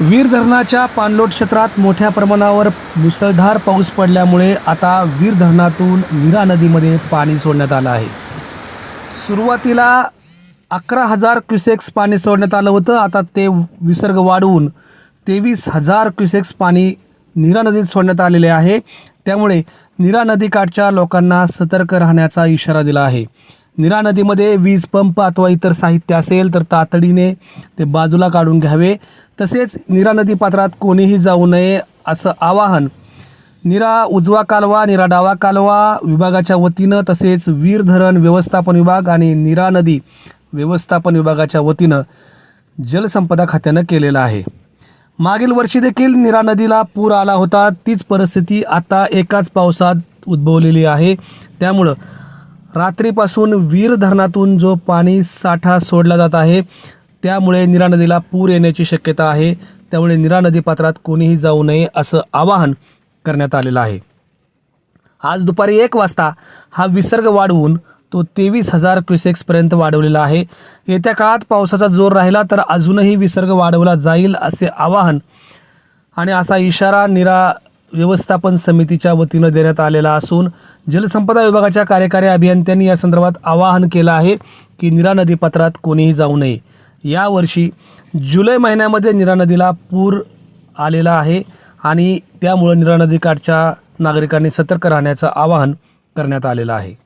वीर धरणाच्या पाणलोट क्षेत्रात मोठ्या प्रमाणावर मुसळधार पाऊस पडल्यामुळे आता वीर धरणातून नीरा नदीमध्ये पाणी सोडण्यात आलं आहे. सुरुवातीला अकरा हजार क्युसेक्स पाणी सोडण्यात आलं होतं. आता ते विसर्ग वाढवून तेवीस हजार क्युसेक्स पाणी नीरा नदीत सोडण्यात आलेले आहे. त्यामुळे नीरा नदीकाठच्या लोकांना सतर्क राहण्याचा इशारा दिला आहे. निरा नदीमध्ये वीज पंप अथवा इतर साहित्य असेल तर तातडीने ते बाजूला काढून घ्यावे. तसेच निरा नदी पात्रात कोणीही जाऊ नये असं आवाहन निरा उजवा कालवा निरा डावा कालवा विभागाच्या वतीनं तसेच वीर धरण व्यवस्थापन विभाग आणि निरा नदी व्यवस्थापन विभागाच्या वतीनं जलसंपदा खात्यानं केलेलं आहे. मागील वर्षी देखील निरा नदीला पूर आला होता. तीच परिस्थिती आता एकाच पावसात उद्भवलेली आहे. त्यामुळं रात्रीपासून वीर धरणातून जो पाणी साठा सोडला जात आहे त्यामुळे निरा नदीला पूर येण्याची शक्यता आहे. त्यामुळे निरा नदी पात्रात कोणीही जाऊ नये असं आवाहन करण्यात आलेलं आहे. आज दुपारी एक वाजता हा विसर्ग वाढवून तो तेवीस हजार क्युसेक्सपर्यंत वाढवलेला आहे. येत्या काळात पावसाचा जोर राहिला तर अजूनही विसर्ग वाढवला जाईल असे आवाहन आणि असा इशारा निरा व्यवस्थापन समितीच्या वतीनं देण्यात आलेला असून जलसंपदा विभागाच्या कार्यकारी अभियंत्यांनी या संदर्भात आवाहन केलं आहे की निरा नदी पात्रात कोणीही जाऊ नये. यावर्षी जुलै महिन्यामध्ये निरा नदीला पूर आलेला आहे आणि त्यामुळं निरा नदीकाठच्या नागरिकांनी सतर्क राहण्याचं आवाहन करण्यात आलेलं आहे.